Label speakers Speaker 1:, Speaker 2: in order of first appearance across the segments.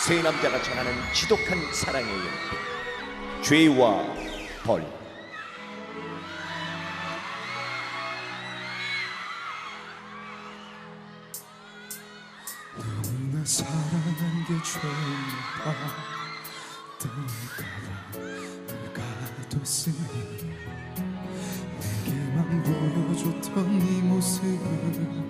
Speaker 1: 세 남자가 전하는 지독한 사랑의 연기 죄와 벌.
Speaker 2: 나 사랑한 게 죄인가 날 가뒀으니 내게만 보여줬던 네 모습을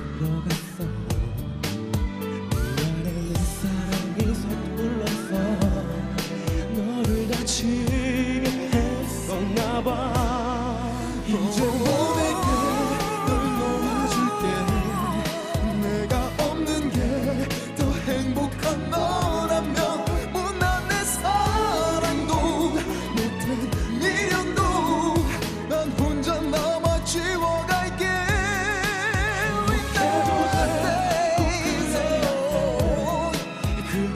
Speaker 2: 시들어갔어. 미안해 내 사랑이 서툴러서 너를 다치게 했었나봐. 이제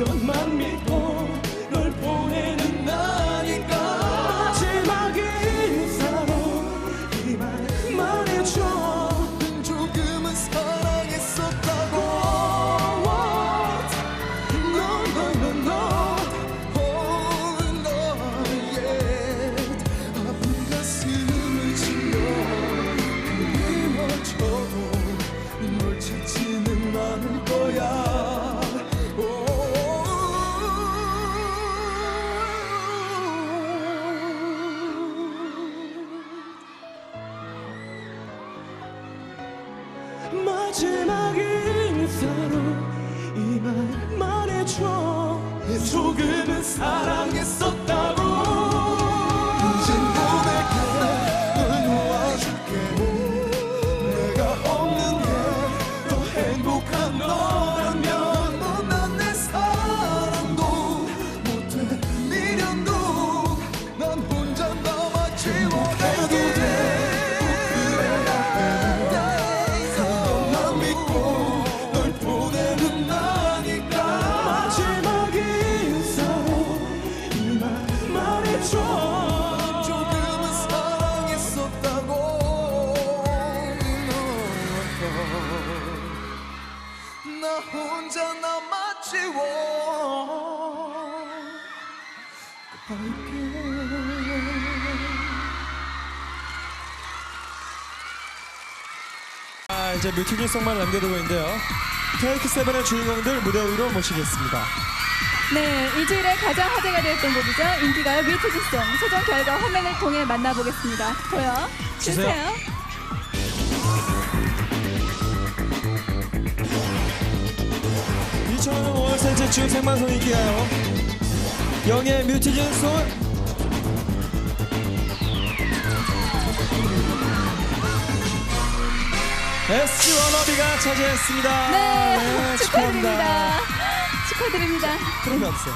Speaker 2: 그것만 마지막 인 나 혼자 남아 지워
Speaker 3: 아, 이제 뮤직일송만 남겨두고 있는데요. 테이크 세븐의 주인공들 무대 위로 모시겠습니다.
Speaker 4: 네, 일주일에 가장 화제가 되었던 곡이죠. 인기가요 뮤직송. 최종 결과 화면을 통해 만나보겠습니다. 보여
Speaker 3: 주세요.
Speaker 4: 주세요.
Speaker 3: 2005년 5월 셋째 주 생방송 인기가요. 영예 뮤직일송 S 워너비가 차지했습니다.
Speaker 4: 네,
Speaker 3: 축하합니다.
Speaker 4: 축하드립니다. 축하드립니다.
Speaker 3: 없어요.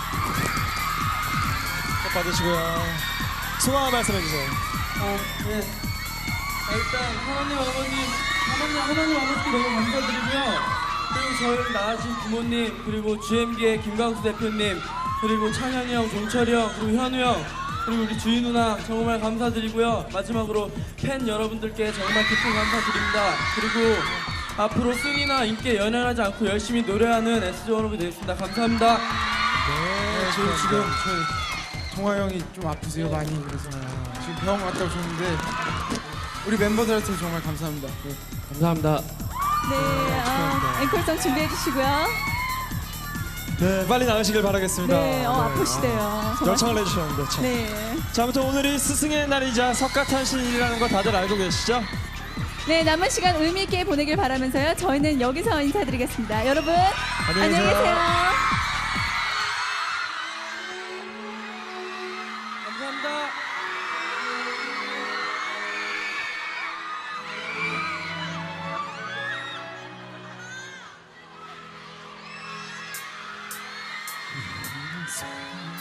Speaker 3: 꼭 받으시고요. 소감 말씀해 주세요.
Speaker 5: 아, 네. 아, 일단 하나님 아버님, 하나님 하나님 아버지께 너무 감사드리고요. 그리고 저희를 낳으신 부모님, 그리고 GMB의 김광수 대표님, 그리고 창현이 형, 종철이 형, 그리고 현우 형, 그리고 우리 주희 누나 정말 감사드리고요. 마지막으로 팬 여러분들께 정말 깊은 감사드립니다. 그리고 앞으로 순위나 인기에 연연하지 않고 열심히 노래하는 SG 원업이 되겠습니다. 감사합니다.
Speaker 6: 네, 저희 지금 저희 동아 형이 좀 아프세요 많이 그래서 지금 병원 갔다 오셨는데 우리 멤버들한테 정말 감사합니다. 네.
Speaker 5: 감사합니다.
Speaker 4: 네, 어, 앵콜송 준비해 주시고요.
Speaker 3: 네, 빨리 나으시길 바라겠습니다.
Speaker 4: 네, 어, 아프시대요. 정말.
Speaker 3: 열창을 해주셨는데 참.
Speaker 4: 네.
Speaker 3: 자, 아무튼 오늘이 스승의 날이자 석가탄신일이라는 거 다들 알고 계시죠?
Speaker 4: 네, 남은 시간 의미 있게 보내길 바라면서요. 저희는 여기서 인사드리겠습니다. 여러분,
Speaker 3: 안녕히 계세요.
Speaker 2: 감사